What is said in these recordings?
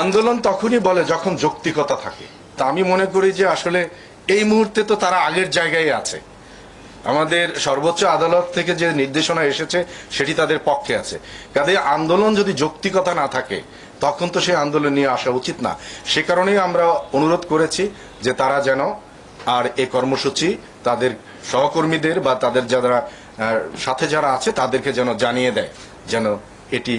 আন্দোলন তখনই বলে যখন যৌক্তিকতা থাকে। তা আমি মনে করি যে আসলে এই মুহূর্তে তো তারা আগের জায়গায় আছে। আমাদের সর্বোচ্চ আদালত থেকে যে নির্দেশনা এসেছে, সেটি তাদের পক্ষে আছে। কাজে আন্দোলন যদি যৌক্তিকতা না থাকে, তখন তো সেই আন্দোলন নিয়ে আসা উচিত না। সে কারণেই আমরা অনুরোধ করেছি যে তারা যেন আর এ কর্মসূচি তাদের সহকর্মীদের বা তাদের যারা সাথে যারা আছে, তাদেরকে যেন জানিয়ে দেয় যেন এটি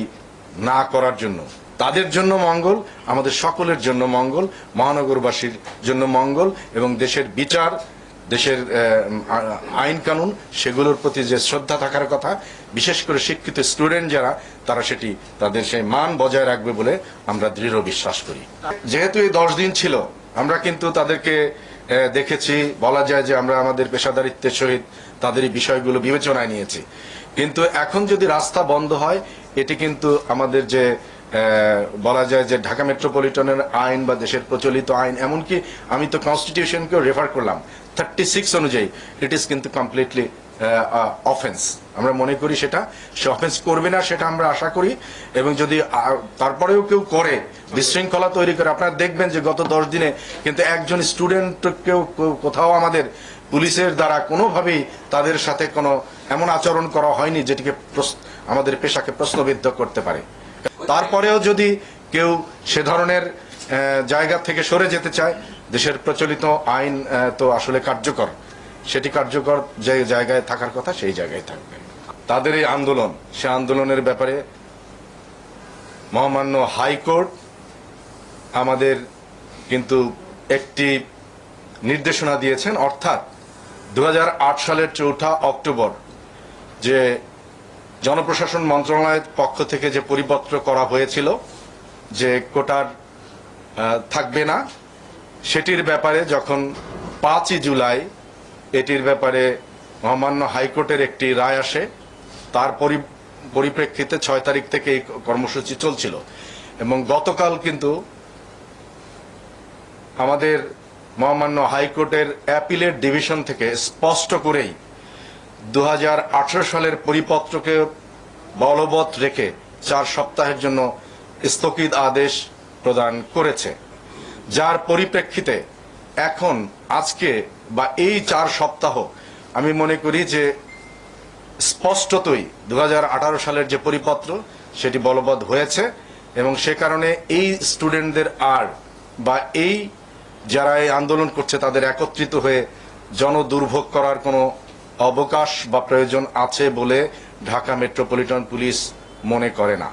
না করার জন্য। তাদের জন্য মঙ্গল, আমাদের সকলের জন্য মঙ্গল, মহানগরবাসীর জন্য মঙ্গল এবং দেশের বিচার, দেশের আইন কানুন, সেগুলোর প্রতি যে শ্রদ্ধা থাকার কথা, বিশেষ করে শিক্ষিত স্টুডেন্ট যারা, তারা সেটি, তাদের সেই মান বজায় রাখবে বলে আমরা দৃঢ় বিশ্বাস করি। যেহেতু এই দশ দিন ছিল, আমরা কিন্তু তাদেরকে দেখেছি, বলা যায় যে আমরা আমাদের পেশাদারিত্বের সহিত তাদের এই বিষয়গুলো বিবেচনায় নিয়েছি। কিন্তু এখন যদি রাস্তা বন্ধ হয়, এটি কিন্তু আমাদের যে বলা যায় যে ঢাকা মেট্রোপলিটনের আইন বা দেশের প্রচলিত আইন, এমনকি আমি তো কনস্টিটিউশনকেও রেফার করলাম। থার্টি সিক্স অনুযায়ী ইট ইজ কিন্তু কমপ্লিটলি অফেন্স আমরা মনে করি সেটা, সে অফেন্স করবে না, সেটা আমরা আশা করি। এবং যদি তারপরেও কেউ করে, বিশৃঙ্খলা তৈরি করে, আপনারা দেখবেন যে গত দশ দিনে কিন্তু একজন স্টুডেন্টকেও কোথাও আমাদের পুলিশের দ্বারা কোনোভাবেই তাদের সাথে কোনো এমন আচরণ করা হয়নি, যেটিকে আমাদের পেশাকে প্রশ্নবিদ্ধ করতে পারে। তারপরেও যদি কেউ সে ধরনের জায়গা থেকে সরে যেতে চায়, দেশের প্রচলিত আইন তো আসলে কার্যকর। সেটি কার্যকর যে জায়গায় থাকার কথা, সেই জায়গায় থাকবে। তাদের এই আন্দোলন, সে আন্দোলনের ব্যাপারে মহামান্য হাইকোর্ট আমাদের কিন্তু একটি নির্দেশনা দিয়েছেন, অর্থাৎ দু হাজার আট সালের চৌঠা অক্টোবর যে জনপ্রশাসন মন্ত্রণালয়ের পক্ষ থেকে যে পরিপত্র করা হয়েছিল যে কোটার থাকবে না, সেটির ব্যাপারে যখন পাঁচই জুলাই এটির ব্যাপারে মহামান্য হাইকোর্টের একটি রায় আসে, তার পরি- পরিপ্রেক্ষিতে ছয় তারিখ থেকে এই কর্মসূচি চলছিল। এবং গতকাল কিন্তু আমাদের মহামান্য হাইকোর্টের অ্যাপিলেট ডিভিশন থেকে স্পষ্ট করেই দু হাজার আঠারো সালের পরিপত্রকে বলবৎ রেখে চার সপ্তাহের জন্য স্থগিত আদেশ প্রদান করেছে, যার পরিপ্রেক্ষিতে এখন, আজকে বা এই চার সপ্তাহ, আমি মনে করি যে স্পষ্টতই দু হাজার আঠারো সালের যে পরিপত্র, সেটি বলবৎ হয়েছে এবং সে কারণে এই স্টুডেন্টদের আর বা এই যারা এই আন্দোলন করছে তাদের একত্রিত হয়ে জনদুর্ভোগ করার কোনো অবকাশ বা প্রয়োজন আছে বলে ঢাকা মেট্রোপলিটন পুলিশ মনে করে না।